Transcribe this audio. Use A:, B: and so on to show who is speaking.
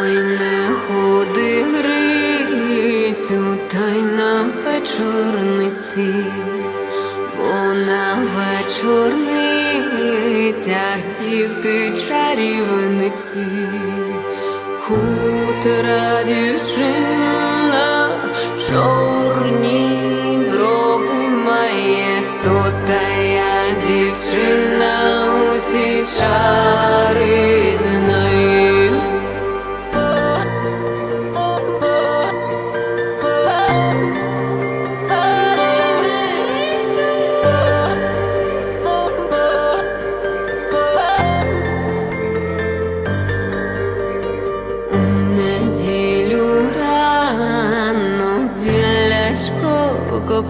A: Ой, не ходи грицю, та й на вечорниці, бо на вечорницях дівки чарівниці, хутора дівчина, чорні брови має, то та я дівчина усі чари. зілячко